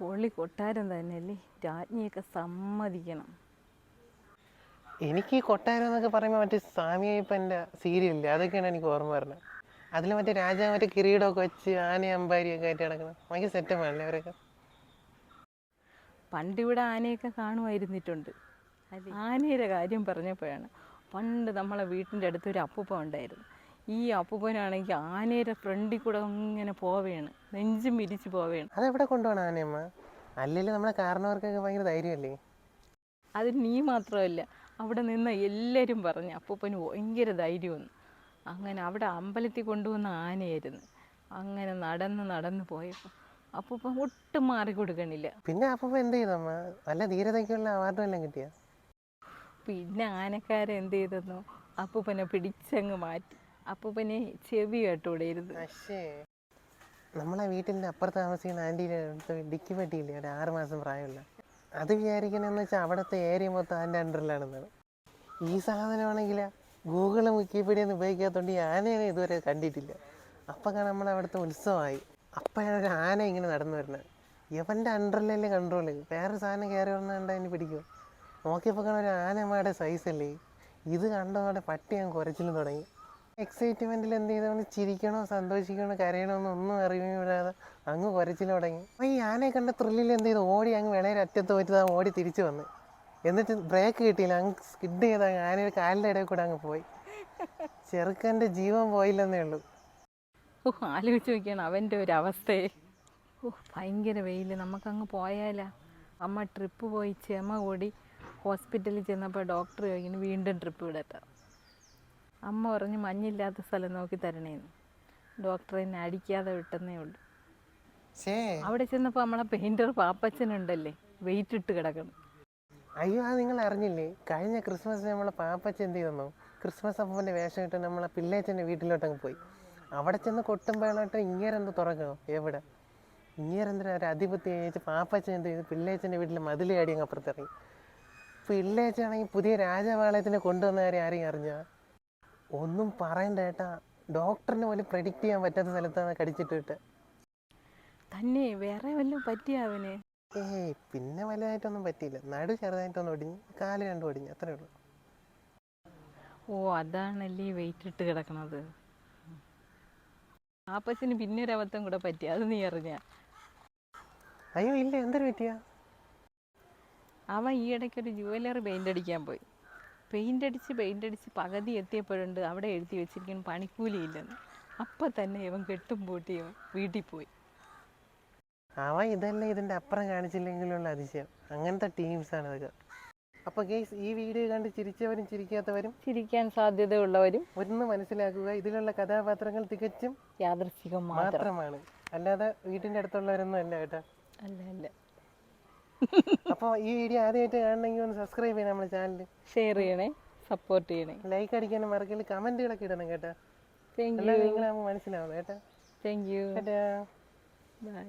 പൊള്ളി കൊട്ടാരം തന്നെയല്ലേ? രാജ്ഞിയൊക്കെ സമ്മതിക്കണം. എനിക്ക് ഈ കൊട്ടാരം എന്നൊക്കെ പറയുമ്പോൾ മറ്റേ സ്വാമിയപ്പന്റെ സീരിയലില്ല? അതൊക്കെയാണ് എനിക്ക് ഓർമ്മ വരുന്നത്. അതിൽ മറ്റേ രാജാവ് മറ്റേ കിരീടമൊക്കെ വെച്ച് ആന അമ്പാരിയൊക്കെ ആയിട്ട് കിടക്കണം ഭയങ്കര സെറ്റപ്പാണല്ലേ അവരൊക്കെ? പണ്ടിവിടെ ആനയൊക്കെ കാണുമായിരുന്നിട്ടുണ്ട്. ആനയുടെ കാര്യം പറഞ്ഞപ്പോഴാണ് പണ്ട് നമ്മളെ വീട്ടിന്റെ അടുത്തൊരു അപ്പൂപ്പ ഉണ്ടായിരുന്നു. ഈ അപ്പൂപ്പനാണെങ്കിൽ ആനയുടെ ഫ്രണ്ടിൽ കൂടെ ഇങ്ങനെ പോവുകയാണ് നെഞ്ചും വിരിച്ച് പോവുകയാണ് അതെവിടെ കൊണ്ടുപോകണം ആനയമ്മ? അല്ലെങ്കിൽ നമ്മളെ കാരണവർക്കൊക്കെ ഭയങ്കര ധൈര്യമല്ലേ? അത് നീ മാത്രമല്ല അവിടെ നിന്ന് എല്ലാവരും പറഞ്ഞു അപ്പൂപ്പന് ഭയങ്കര ധൈര്യമെന്ന് അങ്ങനെ അവിടെ അമ്പലത്തിൽ കൊണ്ടുവന്ന ആനയായിരുന്നു. അങ്ങനെ നടന്ന് നടന്ന് പോയപ്പോൾ അപ്പൂപ്പൻ ഒട്ടും മാറി കൊടുക്കണില്ല പിന്നെ അപ്പൂപ്പൻ എന്ത് ചെയ്തമ്മ? നല്ല ധീരതയ്ക്കുള്ള അവാർഡ് എല്ലാം കിട്ടിയ? പിന്നെ ആനക്കാരെ എന്ത് ചെയ്തെന്നോ? അപ്പൂപ്പനെ പിടിച്ചങ്ങ് മാറ്റി. അപ്പൂപ്പനെ ചെവി കേട്ടോടെയിരുന്നു പക്ഷേ നമ്മളെ വീട്ടിന്റെ അപ്പുറത്ത് താമസിക്കുന്ന ആന്റീന്റെ അടുത്ത് ഡിക്കി പറ്റിയില്ലേ? ഒരു ആറ് മാസം പ്രായമുള്ള. അത് വിചാരിക്കണമെന്ന് വെച്ചാൽ അവിടുത്തെ ഏരിയ മൊത്തം അതിന്റെ അണ്ടറിലാണെന്നാണ് ഈ സാധനമാണെങ്കിൽ ഗൂഗിൾ വിക്കിപീഡിയ ഒന്നും ഉപയോഗിക്കാത്തതുകൊണ്ട് ഈ ആനയെ ഇതുവരെ കണ്ടിട്ടില്ല. അപ്പം നമ്മളെ നമ്മൾ അവിടുത്തെ ഉത്സവമായി. അപ്പോഴാണ് ഒരു ആന ഇങ്ങനെ നടന്നു വരുന്നത്. ഇവന്റെ അണ്ടറിലല്ലേ കൺട്രോൾ വേറെ സാധനം കയറി വന്നാൽ അതിന് പിടിക്കും? നോക്കിയപ്പോൾ കാണാൻ ഒരു ആനമാരുടെ അല്ലേ? ഇത് കണ്ടതോടെ പട്ടി ഞാൻ കുറച്ചിലും തുടങ്ങി. എക്സൈറ്റ്മെന്റിൽ എന്ത് ചെയ്തവന് ചിരിക്കണോ സന്തോഷിക്കണോ കരയണോ എന്നൊന്നും അറിയുകയും വിടാതെ അങ്ങ് കുരച്ചിൽ തുടങ്ങി. അപ്പൊ ഈ ആനയെ കണ്ട ത്രില്ലിൽ എന്ത് ചെയ്തു? ഓടി അങ്ങ് വിളയുടെ അറ്റത്ത് പോയിട്ട് ഓടി തിരിച്ചു വന്ന്. എന്നിട്ട് ബ്രേക്ക് കിട്ടിയില്ല. അങ്ങ് സ്കിഡ് ചെയ്ത് അങ്ങ് ആനയുടെ കാലിന്റെ ഇടയിൽ കൂടെ അങ്ങ് പോയി. ചെറുക്കന്റെ ജീവൻ പോയില്ലെന്നേ ഉള്ളൂ. ഓ ആലോചിച്ച് നോക്കിയാണ് അവന്റെ ഒരു അവസ്ഥയെ ഓ ഭയങ്കര വെയിൽ നമുക്കങ്ങ് പോയാലാ. അമ്മ ട്രിപ്പ് പോയി ചെമ ഓടി ഹോസ്പിറ്റലിൽ ചെന്നപ്പോൾ ഡോക്ടർ ചോദിക്കുന്നു വീണ്ടും ട്രിപ്പ് വിടത്താം അമ്മ പറഞ്ഞ് മഞ്ഞില്ലാത്ത സ്ഥലം നോക്കി തരണേന്ന്. ഡോക്ടർ എന്നെ അടിക്കാതെ വിട്ടെന്നേ ഉള്ളൂ. അവിടെ ചെന്നപ്പോൾ നമ്മളെ പെയിന്റർ പാപ്പച്ചനുണ്ടല്ലേ? വെയിറ്റ് ഇട്ട് കിടക്കണം. അയ്യോ അത് നിങ്ങൾ അറിഞ്ഞില്ലേ? കഴിഞ്ഞ ക്രിസ്മസ് നമ്മളെ പാപ്പച്ച എന്ത് ചെയ്തെന്നോ? ക്രിസ്മസ് അപ്പന്റെ വേഷം ഇട്ട് നമ്മളെ പിള്ളേച്ചന്റെ വീട്ടിലോട്ടങ്ങ് പോയി. അവിടെ ചെന്ന് കൊട്ടുമ്പോഴായിട്ട് ഇങ്ങേരെന്ത് തുറക്കണോ? എവിടെ? ഇങ്ങേരെന്തിനാ ഒരു അധിപത്യം ചോദിച്ച് പാപ്പച്ചൻ എന്ത് ചെയ്തു പിള്ളേച്ചന്റെ വീട്ടിൽ മതിലേ അടിയങ്ങ് അപ്പുറത്തിറങ്ങി? പിള്ളേച്ചാണെങ്കിൽ പുതിയ രാജപാളയത്തിനെ കൊണ്ടുവന്ന കാര്യം ആരെയും അറിഞ്ഞാ? ഒന്നും പറയണ്ട ഏട്ടാ. ഡോക്ടറിന് പോലും പ്രഡിക്റ്റ് ചെയ്യാൻ പറ്റാത്ത സ്ഥലത്താണ് കടിച്ചിട്ടിട്ട്. തന്നെ വേറെ വല്ലതും പറ്റിയ അവന്? ഏയ് പിന്നെ വലുതായിട്ടൊന്നും പറ്റിയില്ല. നടു ചെറുതായിട്ടൊന്നും ഒടിഞ്ഞു കാൽ രണ്ടും ഒടിഞ്ഞ് അത്രേ ഉള്ളൂ. ഓ അതാണല്ലേ വെയിറ്റ് ഇട്ട് കിടക്കണത്. ആപ്പച്ചന് പിന്നെ ഒരു അബദ്ധം കൂടെ പറ്റി അത് നീ അറിഞ്ഞ. അയ്യോ ഇല്ല എന്തൊരു പറ്റിയാ? അവൻ ഈ ഇടയ്ക്ക് ഒരു ജുവലറി പെയിന്റ് അടിക്കാൻ പോയി. പെയിന്റ് അടിച്ച് പെയിന്റ് അടിച്ച് പകുതി എത്തിയപ്പോഴുണ്ട് അവിടെ എഴുതി വെച്ചിരിക്കുന്നു പണിക്കൂലിയില്ലെന്ന്. അപ്പം തന്നെ ഇവൻ കെട്ടും പൂട്ടി ഇവൻ വീട്ടിൽ പോയി. അവൻ ഇതല്ല ഇതിന്റെ അപ്പുറം കാണിച്ചില്ലെങ്കിലുള്ള അതിശയം. അങ്ങനത്തെ ടീംസ് ആണ് ഇതൊക്കെ. അപ്പോൾ ഗെയ്സ് ഈ വീഡിയോ കണ്ട് ചിരിച്ചവരും ചിരിക്കാത്തവരും ചിരിക്കാൻ സാധ്യതയുള്ളവരും ഒന്ന് മനസ്സിലാക്കുക ഇതിലുള്ള കഥാപാത്രങ്ങൾ തികച്ചും യാദൃശ്ചികം മാത്രമാണ്. അല്ലാതെ വീട്ടിന്റെ അടുത്തുള്ളവരൊന്നും അല്ല കേട്ടോ. അല്ല അല്ല. അപ്പോൾ ഈ വീഡിയോ ആദ്യമായിട്ട് കാണണമെങ്കിൽ ഒന്ന് സബ്സ്ക്രൈബ് ചെയ്യണം നമ്മുടെ ചാനൽ ഷെയർ ചെയ്യണേ സപ്പോർട്ട് ചെയ്യണേ. ലൈക്ക് അടിക്കാനും മറക്കില്ല കമന്റുകളൊക്കെ ഇടണം കേട്ടോ. നിങ്ങളാകുമ്പോൾ മനസ്സിലാവുള്ളൂ കേട്ടോ. Thank you by